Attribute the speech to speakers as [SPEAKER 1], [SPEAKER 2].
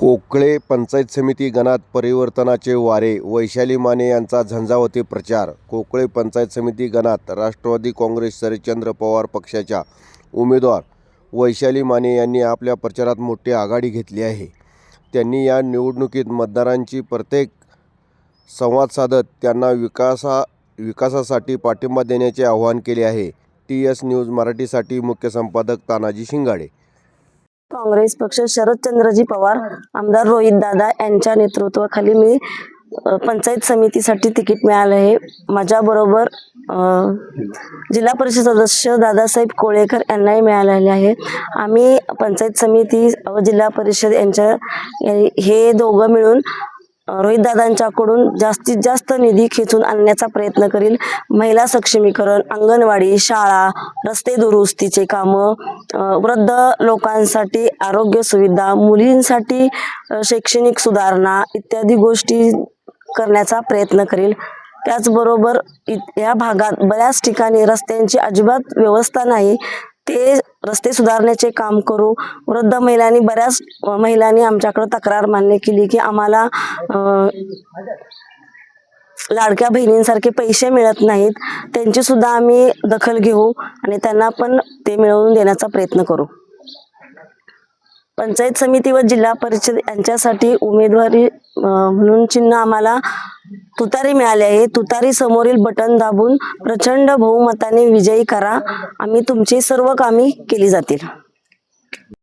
[SPEAKER 1] कोकळे पंचायत समिती गणात परिवर्तनाचे वारे वैशाली माने यांचा झंझावती प्रचार. कोकळे पंचायत समिती गणात राष्ट्रवादी काँग्रेस शरदचंद्र पवार पक्षाच्या उमेदवार वैशाली माने यांनी आपल्या प्रचारात मोठी आघाडी घेतली आहे. त्यांनी या निवडणुकीत मतदारांची प्रत्येक संवाद साधत त्यांना विकासा विकासासाठी पाठिंबा देण्याचे आवाहन केले आहे. टी एस न्यूज मराठीसाठी मुख्य संपादक तानाजी शिंगाडे.
[SPEAKER 2] काँग्रेस पक्ष शरदचंद्रजी पवार आमदार रोहित दादा यांच्या नेतृत्वाखाली मी पंचायत समितीसाठी तिकीट मिळालं आहे. माझ्याबरोबर जिल्हा परिषद सदस्य दादासाहेब कोळेकर यांनाही मिळालेले आहे. आम्ही पंचायत समिती व जिल्हा परिषद यांच्या हे दोघं मिळून रोहित दादांच्याकडून जास्तीत जास्त निधी खेचून आणण्याचा प्रयत्न करील. महिला सक्षमीकरण अंगणवाडी शाळा रस्ते दुरुस्तीचे कामं वृद्ध लोकांसाठी आरोग्य सुविधा मुलींसाठी शैक्षणिक सुधारणा इत्यादी गोष्टी करण्याचा प्रयत्न करील. त्याचबरोबर इ- या भागात बऱ्याच ठिकाणी रस्त्यांची अजिबात व्यवस्था नाही. ते रस्ते सुधारण्याचे काम करू. वृद्ध महिलांनी बऱ्याच महिलांनी आमच्याकडे तक्रार मान्य केली की आम्हाला लाडक्या बहिणींसारखे पैसे मिळत नाहीत त्यांची सुद्धा आम्ही दखल घेऊ आणि त्यांना पण ते मिळवून देण्याचा प्रयत्न करू. पंचायत समिती व जिल्हा परिषद यांच्यासाठी उमेदवारी म्हणून चिन्ह आम्हाला तुतारी मिळाले आहे. तुतारी समोरील बटन दाबून प्रचंड बहुमताने विजयी करा. आम्ही तुमची सर्व कामे केली जातील.